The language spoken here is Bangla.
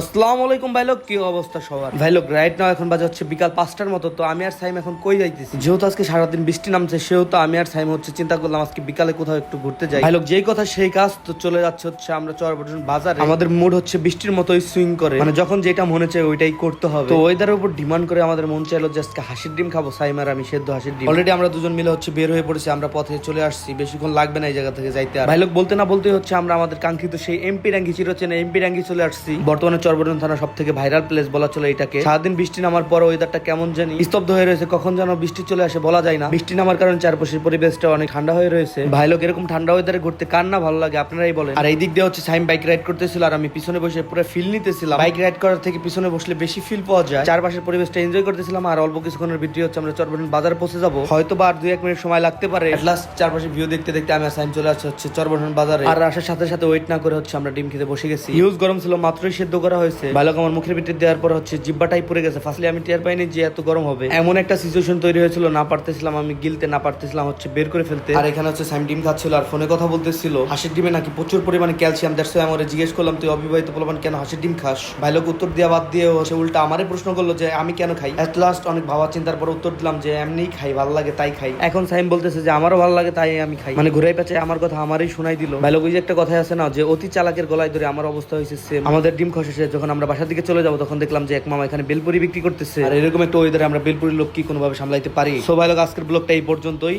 আসসালামু আলাইকুম ভাই লোক কি অবস্থা সবার? ভাই লোক রাইট নাও এখন বাজে হচ্ছে বিকাল পাঁচটার মতো তো আমি আর সাইম এখন কই যাইতেছি? যেহেতু আজকে সারাদিন বৃষ্টি নামছে সেহেতু আমি আর সাইম হচ্ছে চিন্তা করলাম আজকে বিকালে কোথাও একটু ঘুরতে যাই। ভাই লোক যেই কথা সেই কাজ তো চলে যাচ্ছে হচ্ছে আমরা চরবটন বাজারে। আমাদের মুড হচ্ছে বৃষ্টির মতোই সুইং করে। মানে যখন যেটা মনে চায় ওইটাই করতে হবে। তো ওয়েদারের উপর ডিমান্ড করে আমাদের মন চাইলো যে আজকে হাসির ডিম খাব সাইম আর আমি সেদ্ধ হাসির ডিম। অলরেডি আমরা দুজন মিলে হচ্ছে বের হয়ে পড়েছি আমরা পথে চলে আসছি বেশিক্ষণ লাগবে না এই জায়গা থেকে যাইতে আর। ভাই লোক বলতে না বলতে হচ্ছে আমরা আমাদের কাঙ্ক্ষিত সেই এমপি রাঙ্গি চিরচেন এমপি রাঙ্গি চলে আসছি। বর্তমানে চরবটন থানা সব থেকে ভাইরাল প্লেস বলা চলে এটাকে। সারাদিন বৃষ্টি নামার পর ওয়েদারটা কেমন জানি। স্তব্ধ হয়ে রয়েছে, কখন যেন বৃষ্টি চলে আসে বলা যায় না। বৃষ্টি নামার কারণে চারপাশের পরিবেশটা অনেক ঠান্ডা হয়ে রয়েছে। ভাই লোক এরকম ঠান্ডা ওয়েদারে ঘুরতে কার না ভালো লাগে, আপনারাই বলেন। আর এই দিক দিয়ে হচ্ছে সাইম বাইক রাইড করতেছিল আর আমি পিছনে বসে পুরো ফিল নিতেছিলাম। বাইক রাইড করার থেকে পিছনে বসলে বেশি ফিল পাওয়া যায়। চারপাশের পরিবেশটা এনজয় করতেছিলাম আর অল্প কিছুক্ষণের ভিডিও হচ্ছে আমরা চরবটন বাজার পৌঁছে যাব। হয়তো বা আর দুই এক মিনিট সময় লাগতে পারে। লাস্ট চারপাশে ভিউ দেখতে দেখতে আমি সাইম চলে আসছে হচ্ছে চরবটন বাজারে। আর আসার সাথে সাথে ওয়েট না করে হচ্ছে আমরা ডিম খেতে বসে গেছি। ইউজ গরম ছিল, মাত্রই সেদ্ধ করা হয়েছে। ভাইলোক আমার মুখের ভিতরে দেওয়ার পর হচ্ছে জিব্বাটাই পড়ে গেছে। ফার্স্টলি আমি টের পাইনি যে এত গরম হবে। এমন একটা সিচুয়েশন তৈরি হয়েছিল না পারতেছিলাম আমি গিলতে না পারতেছিলাম হচ্ছে বের করে ফেলতে। আর এখানে হচ্ছে সাইম ডিম খাচ্ছিল আর ফোনে কথা বলতেছিল। হাসির ডিমে নাকি প্রচুর পরিমাণে ক্যালসিয়াম দ্যাটস আমার জিজ্ঞেস করলাম তুই অবিবাহিত বলবান কেন হাসির ডিম খাস? ভাইলোক উত্তর দেওয়া বাদ দিয়ে হচ্ছে উল্টা আমারই প্রশ্ন করল যে আমি কেন খাই? এট লাস্ট অনেক ভাবা চিন্তার পর উত্তর দিলাম যে এমনিই খাই ভালো লাগে তাই খাই। এখন সাইম বলতেছে যে আমারও ভালো লাগে তাই আমি খাই। মানে ঘুরাই পেঁচে আমার কথা আমারই শোনাই দিল। ভাইলোক ওই যে একটা কথা আছে না যে অতি চালাকের গলায় ধরে আমার অবস্থা হয়েছে সেম আমাদের ডিম খসেছে যখন আমরা বাসার দিকে চলে যাব তখন দেখলাম যে এক মামা এখানে বেলপুরি বিক্রি করতেছে। আর এরকম একটা ওয়েদারে আমরা বেলপুরি লোক কি কোনোভাবে সামলাইতে পারি? সবাই লোক আজকের ব্লগটা এই পর্যন্তই।